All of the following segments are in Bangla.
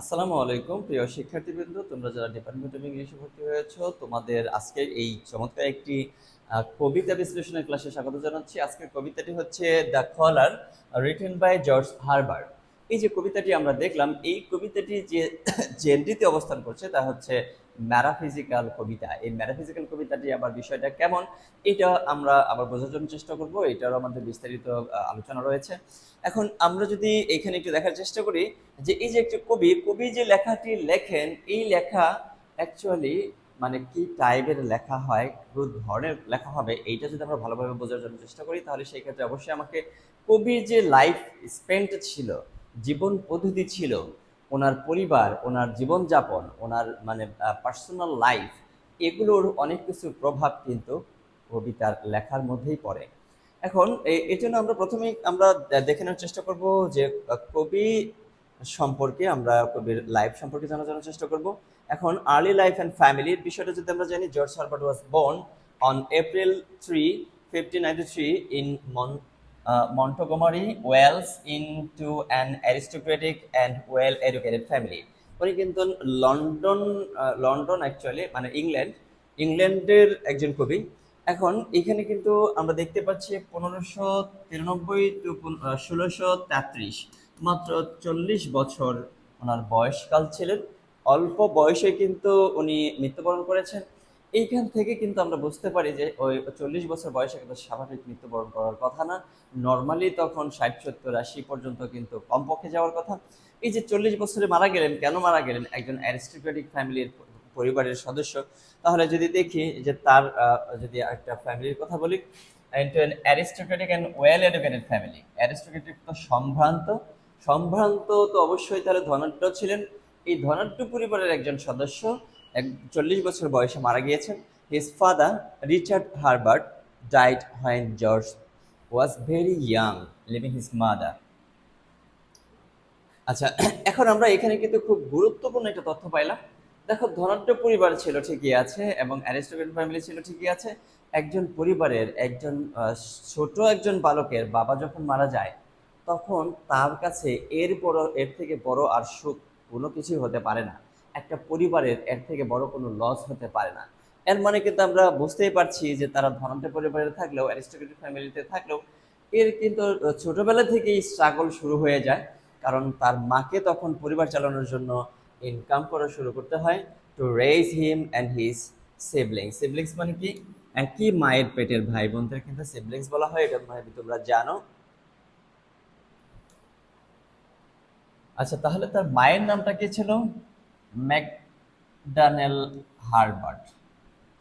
আসসালামু আলাইকুম, প্রিয় শিক্ষার্থীবৃন্দ। তোমরা যারা ডিপার্টমেন্ট অফ ইংলিশে ভর্তি হয়েছো, তোমাদের আজকের এই চমৎকার একটি কবিতা বিশ্লেষণের ক্লাসে স্বাগত জানাচ্ছি। আজকের কবিতাটি হচ্ছে the collar written by George Herbert এই যে কবিতাটি আমরা দেখলাম, এই কবিতাটি যে জেনডিতে অবস্থান করছে তা হচ্ছে ম্যারাফিজিক্যাল কবিতা। এই ম্যারাফিজিক্যাল কবিতাটি আবার বিষয়টা কেমন, এটা আমরা আবার বোঝার জন্য চেষ্টা করব। এটারও আমাদের বিস্তারিত আলোচনা রয়েছে। এখন আমরা যদি এখানে একটু দেখার চেষ্টা করি যে এই যে একটি কবি কবি যে লেখাটি লেখেন, এই লেখা অ্যাকচুয়ালি মানে কি টাইপের লেখা হয়, কোন ধরনের লেখা হবে, এইটা যদি আমরা ভালোভাবে বোঝার জন্য চেষ্টা করি, তাহলে সেই ক্ষেত্রে অবশ্যই আমাকে কবির যে লাইফ স্পেন্ট ছিল জীবন পদ্ধতি ছিল ওনার পরিবার, ওনার জীবনযাপন, ওনার মানে পার্সোনাল লাইফ এগুলোর অনেক কিছু প্রভাব কিন্তু কবিতার লেখার মধ্যেই পড়ে। এখন এর জন্য আমরা প্রথমেই আমরা দেখে নেওয়ার চেষ্টা করব যে কবি সম্পর্কে আমরা কবির লাইফ সম্পর্কে জানার জন্য চেষ্টা করব। এখন আর্লি লাইফ অ্যান্ড ফ্যামিলির বিষয়টা যদি আমরা জানি George Herbert was born on April three fifteen ninety three in Montgomery Wales into an aristocratic and well educated family. উনি কিন্তু লন্ডন লন্ডন অ্যাকচুয়ালি মানে ইংল্যান্ড। ইংল্যান্ডের একজন কবি। এখন এখানে কিন্তু আমরা দেখতে পাচ্ছি পনেরোশো তিরানব্বই টু ষোলোশো তেত্রিশ। মাত্র চল্লিশ বছর ওনার বয়সকাল ছিলেন। অল্প বয়সে কিন্তু উনি মৃত্যুবরণ করেছেন। এইখান থেকে কিন্তু আমরা বুঝতে পারি যে ওই চল্লিশ বছর বয়সে কিন্তু স্বাভাবিক মৃত্যুবরণ করার কথা না। নর্মালি তখন ষাট, সত্তর, আশি পর্যন্ত কিন্তু কমপক্ষে যাওয়ার কথা। এই যে চল্লিশ বছরে মারা গেলেন, কেন মারা গেলেন? একজন অ্যারিস্টোক্রেটিক ফ্যামিলির পরিবারের সদস্য। তাহলে যদি দেখি যে তার যদি একটা ফ্যামিলির কথা বলি aristocratic and well educated family aristocratic তো সম্ভ্রান্ত। সম্ভ্রান্ত তো অবশ্যই তাহলে ধনাঢ্য ছিলেন। এই ধনাঢ্য পরিবারের একজন সদস্য এক চল্লিশ বছর বয়সে মারা গিয়েছেন। His father Richard Herbert died when George was very young living his mother আচ্ছা এখন আমরা এখানে কিন্তু খুব গুরুত্বপূর্ণ একটা তথ্য পাইলাম। দেখো ধনাঢ্য পরিবার ছিল, ঠিকই আছে, এবং অ্যারিস্টোক্রেট ফ্যামিলি ছিল, ঠিকই আছে। একজন পরিবারের একজন ছোট একজন বালকের বাবা যখন মারা যায়, তখন তার কাছে এর বড়, এর থেকে বড় আর সুখ কোনো কিছুই হতে পারে না। একটা পরিবারের এর থেকে বড় কোনো লস হতে পারে না। এর মানে কিন্তু আমরা বুঝতেই পারছি যে তারা ধনাঢ্য পরিবারে থাকলেও অ্যারিস্টোক্রেটিক ফ্যামিলিতে থাকলেও, এর কিন্তু ছোটবেলা থেকেই স্ট্রাগল শুরু হয়ে যায়। কারণ তার মাকে তখন পরিবার চালানোর জন্য ইনকাম করা শুরু করতে হয় to raise him and his siblings siblings মানে কি? একই মায়ের পেটের ভাই বোনদের কিন্তু সিবলিংস বলা হয়। এটা তোমরা জানো। আচ্ছা তাহলে তার মায়ের নামটা কি ছিল? Magdalene Herbert.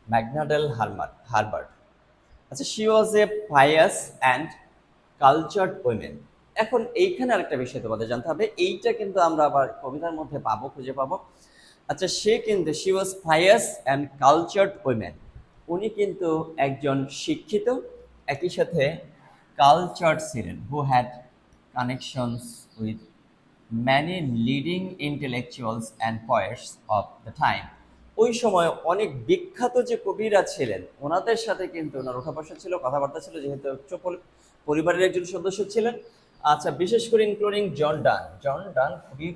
Magdalen Herbert Herbert. আচ্ছা she was a pious and cultured women এখন এইখানে আরেকটা বিষয় তোমাদের জানতে হবে। এইটা কিন্তু আমরা আবার কবিতার মধ্যে পাবো, খুঁজে পাবো। আচ্ছা সে কিন্তু she was pious and cultured women উনি কিন্তু একজন শিক্ষিত, একই সাথে কালচার্ড ছিলেন। Who had connections with many leading intellectuals and poets of the time ওই সময় অনেক বিখ্যাত যে কবিরা ছিলেন, ওনাদের সাথে কিন্তু ওনার ওঠা ছিল, কথাবার্তা ছিল, যেহেতু উচ্চ পরি- পরিবারের একজন সদস্য ছিলেন। আচ্ছা বিশেষ করে ইনক্লুডিং জন ডান জন ডান খুবই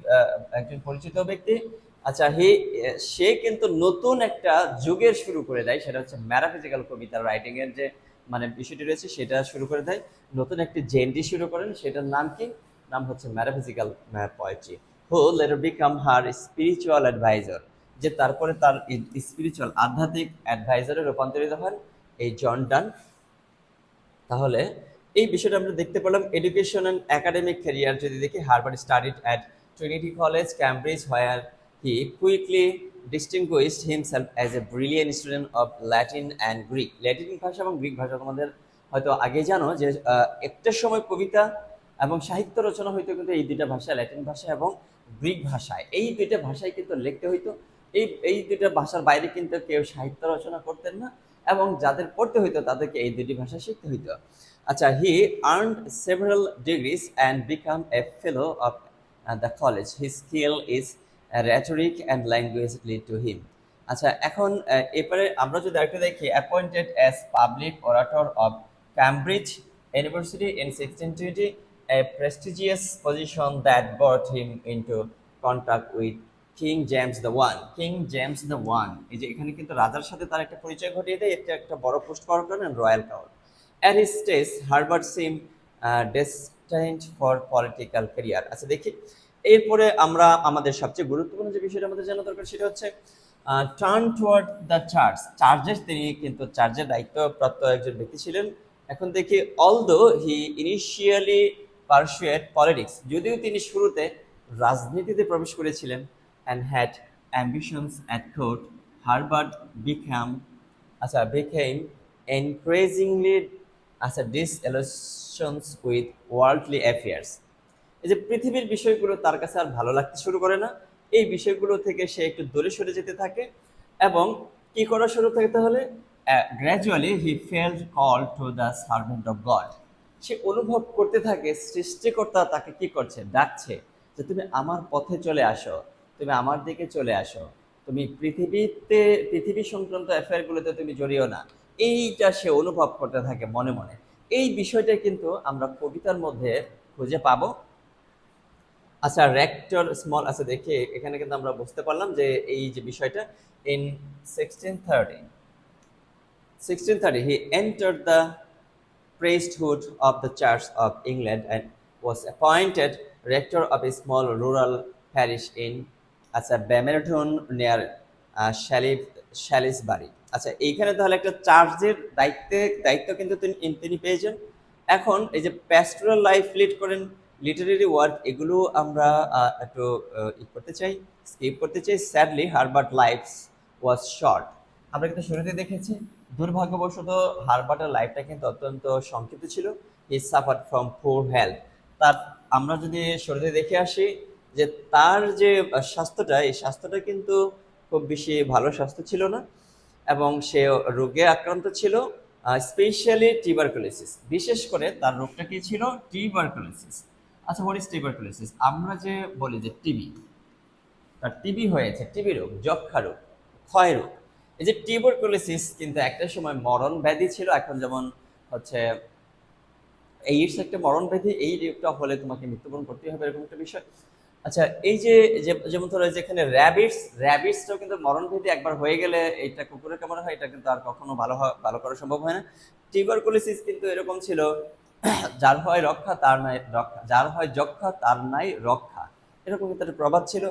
একজন পরিচিত ব্যক্তি। আচ্ছা হে, সে কিন্তু নতুন একটা যুগের শুরু করে দেয়, সেটা হচ্ছে ম্যারাফিজিক্যাল কবিতার রাইটিং এর যে মানে বিষয়টি রয়েছে, সেটা শুরু করে দেয়। নতুন একটি জেন্ডি শুরু করেন, সেটার নাম কি? নাম হচ্ছে metaphysical poetry who later become her spiritual adviser যে তারপরে তার স্পিরিচুয়াল আধ্যাত্মিক অ্যাডভাইজারে রূপান্তরিত হন এই জন ডান। তাহলে এই বিষয়টা আমরা দেখতে পেলাম এডুকেশন অ্যান্ড একাডেমিক ক্যারিয়ার যদি দেখি Herbert studied at Trinity College Cambridge where he quickly distinguished himself as a brilliant student of Latin and Greek Latin ভাষা এবং গ্রিক ভাষা তোমাদের হয়তো আগে জানো যে একটা সময় কবিতা এবং সাহিত্য রচনা হইতো কিন্তু এই দুইটা ভাষা ল্যাটিন ভাষা এবং গ্রিক ভাষায়। এই দুইটা ভাষায় কিন্তু লিখতে হইতো। এই এই দুইটা ভাষার বাইরে কিন্তু কেউ সাহিত্য রচনা করতেন না এবং যাদের পড়তে হইতো তাদেরকে এই দুটি ভাষা শিখতে হইতো। আচ্ছা he earned several degrees and become a fellow of the college. He skill is rhetoric and language lead to him. আচ্ছা এখন এরপরে আমরা যদি আরেকটু দেখি, appointed as public orator of Cambridge University in sixteen twenty a prestigious position that brought him into contact with King James the one King James the one এই যে এখানে কিন্তু রাজার সাথে তার একটা পরিচয় ঘটিয়ে দেয়, এটা একটা বড় পোস্ট পাওয়ার কারণ royal court at his stage Herbert seem destined for political career আচ্ছা দেখি। এরপরে আমরা আমাদের সবচেয়ে গুরুত্বপূর্ণ যে বিষয়টা আমাদের জানা দরকার সেটা হচ্ছে টার্ন টুয়ার্ড দ্য চার্চ চার্চের তিনি কিন্তু চার্চের দায়িত্বপ্রাপ্ত একজন ব্যক্তি ছিলেন। এখন দেখি although he initially pursued politics. যদিও তিনি শুরুতে রাজনীতিতে প্রবেশ করেছিলেন and had ambitions at court Herbert become আচ্ছা বিকেম এনক্রেজিংলি আচ্ছা ডিসএলোশনস উইথ ওয়ার্ল্ডলি অ্যাফেয়ার্স এই যে পৃথিবীর বিষয়গুলো তার কাছে আর ভালো লাগতে শুরু করে না, এই বিষয়গুলো থেকে সে একটু দূরে সরে যেতে থাকে এবং কি করা শুরু থাকে তাহলে gradually he felt call to the servant of God সে অনুভব করতে থাকে, সৃষ্টিকর্তা তাকে কি করছে? ডাকছে যে, তুমি আমার পথে চলে আসো, তুমি আমার দিকে চলে আসো, তুমি পৃথিবীতে, পৃথিবী সংক্রান্ত অ্যাফেয়ারগুলোতে তুমি জড়িও না। এইটা সে অনুভব করতে থাকে মনে মনে। এই বিষয়টা কিন্তু আমরা কবিতার মধ্যে খুঁজে পাবো। আচ্ছা রেক্টর স্মল আছে দেখে, এখানে কিন্তু আমরা বুঝতে পারলাম যে এই যে বিষয়টা in sixteen thirty sixteen thirty he enter the priesthood of the Church of England and was appointed rector of a small rural parish in আচ্ছা ব্যামেরটন নিয়ার শ্যালি শ্যালিসবাড়ি আচ্ছা এইখানে তাহলে একটা চার্চের দায়িত্বে, দায়িত্ব কিন্তু তিনি তিনি পেয়েছেন। এখন এই যে প্যাস্টোরাল লাইফ লিড করেন লিটারেরি ওয়ার্ক এগুলো আমরা একটু ই করতে চাই স্কিপ করতে চাই। Sadly Herbert life's was short আমরা কিন্তু শুরুতে দেখেছি দুর্ভাগ্যবশত হারবার্টের লাইফটা কিন্তু অত্যন্ত সংক্ষিপ্ত ছিল। He suffer from poor health তার, আমরা যদি শরীরে দেখে আসি যে তার যে স্বাস্থ্যটা, এই স্বাস্থ্যটা কিন্তু খুব বেশি ভালো স্বাস্থ্য ছিল না। এবং সে রোগে আক্রান্ত ছিল স্পেশালি টিবারকুলোসিস বিশেষ করে তার রোগটা কি ছিল? টিবারকুলোসিস আচ্ছা হোয়াট ইজ টিবারকুলোসিস আমরা যে বলি যে টিবি তার টিবি হয়েছে টিবি রোগ, যক্ষা রোগ, ক্ষয় রোগ। এই যে টিউবারকুলোসিস কিন্তু একটা সময় মরণ ব্যাধি ছিল, এখন যেমন হচ্ছে এইডস একটা মরণ ব্যাধি, এই রোগটা হলে তোমাকে মৃত্যুবরণ করতে হবে, এরকম একটা বিষয়। আচ্ছা এই যে যেমন ধরো এই যে এখানে র্যাবিটস র্যাবিটসটাও কিন্তু মরণ ভেদি একবার হয়ে গেলে এটা কুকুরের কেমন হয়? এটা কিন্তু আর কখনো ভালো ভালো করা সম্ভব হয় না। টিউবারকুলোসিস কিন্তু এরকম ছিল, যার হয় রক্ষা, তার নাই রক্ষা, যার হয় যক্ষা, তার নাই রক্ষা। এরকম কিন্তু একটা প্রবাদ ছিল।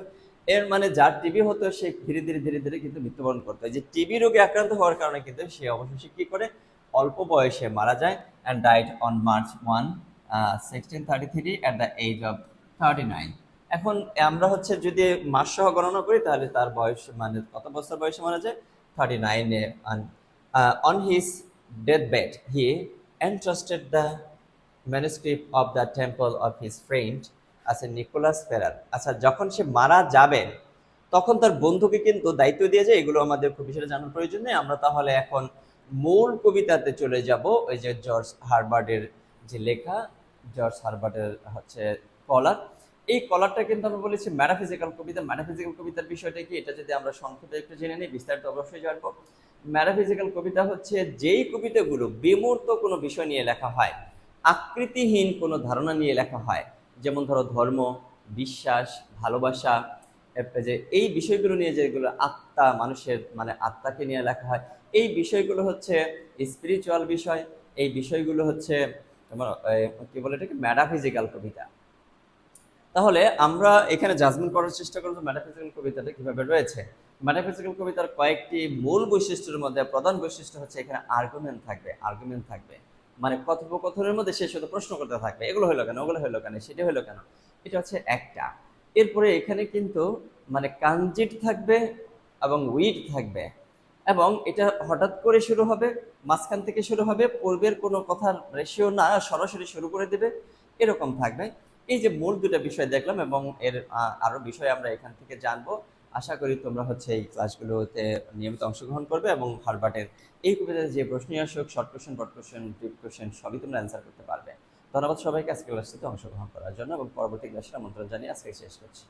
এর মানে যার টিবি হতো, সে ধীরে ধীরে ধীরে ধীরে কিন্তু মৃত্যুবরণ করতো। যে টিবি রোগে আক্রান্ত হওয়ার কারণে কিন্তু সে অবশেষে কি করে? অল্প বয়সে মারা যায় and died on March one sixteen thirty three at the age of thirty nine এখন আমরা হচ্ছে যদি মাস সহ গণনা করি, তাহলে তার বয়স মানে কত বছর বয়সে মারা যায়? থার্টি নাইনে on his death bed he entrusted the manuscript of the Temple of his friend আছে নিকোলাস ফেরার আচ্ছা যখন সে মারা যাবেন তখন তার বন্ধুকে কিন্তু দায়িত্ব দিয়ে যায় এগুলো আমাদের খুব বেশি জানার প্রয়োজন নেই, আমরা তাহলে এখন মূল কবিতাতে চলে যাব। ওই যে জর্জ হারবার্ডের যে লেখা, জর্জ হারবার্ডের হচ্ছে কলার। এই কলারটা কিন্তু আমরা বলেছি ম্যাটাফিজিক্যাল কবিতা। ম্যাটাফিজিক্যাল কবিতার বিষয়টা কি? এটা যদি আমরা সংক্ষেপে একটু জেনে নিই, বিস্তারিত অবশ্যই জানব। ম্যারাফিজিক্যাল কবিতা হচ্ছে যেই কবিতাগুলো বিমূর্ত কোনো বিষয় নিয়ে লেখা হয়, আকৃতিহীন কোনো ধারণা নিয়ে লেখা হয় যেমন ধরো ধর্ম, বিশ্বাস, ভালোবাসা যে এই বিষয়গুলো নিয়ে যেগুলো আত্মা, মানুষের মানে আত্মাকে নিয়ে লেখা হয়, এই বিষয়গুলো হচ্ছে স্পিরিচুয়াল বিষয়, এই বিষয়গুলো হচ্ছে কি বলে এটাকে? ম্যাটাফিজিক্যাল কবিতা। তাহলে আমরা এখানে জাজমেন্ট করার চেষ্টা করব ম্যাটাফিজিক্যাল কবিতাটা কীভাবে রয়েছে। ম্যাটাফিজিক্যাল কবিতার কয়েকটি মূল বৈশিষ্ট্যের মধ্যে প্রধান বৈশিষ্ট্য হচ্ছে এখানে আর্গুমেন্ট থাকবে আর্গুমেন্ট থাকবে। মানে কথোপকথনের মধ্যে সে শুধু প্রশ্ন করতে থাকবে এগুলো হলো কেন ওগুলো হলো কেন সেটা হলো কেন এটা হচ্ছে একটা। এরপরে এখানে কিন্তু মানে কাঞ্জিট থাকবে এবং উইড থাকবে এবং এটা হঠাৎ করে শুরু হবে মাঝখান থেকে শুরু হবে পূর্বের কোনো কথার রেশিও না সরাসরি শুরু করে দেবে এরকম থাকবে। এই যে মূল দুটা বিষয় দেখলাম এবং এর আহ, আরও বিষয় আমরা এখান থেকে জানব। আশা করি তোমরা হচ্ছে এই ক্লাসগুলোতে নিয়মিত অংশগ্রহণ করবে এবং হারবার্টের এই কবিতাতে যে প্রশ্নই আসুক short question but question deep question সবই তোমরা অ্যান্সার করতে পারবে। ধন্যবাদ সবাইকে আজকে ক্লাসটিতে অংশগ্রহণ করার জন্য এবং পরবর্তী ক্লাসের আমন্ত্রণ জানিয়ে আজকে শেষ করছি।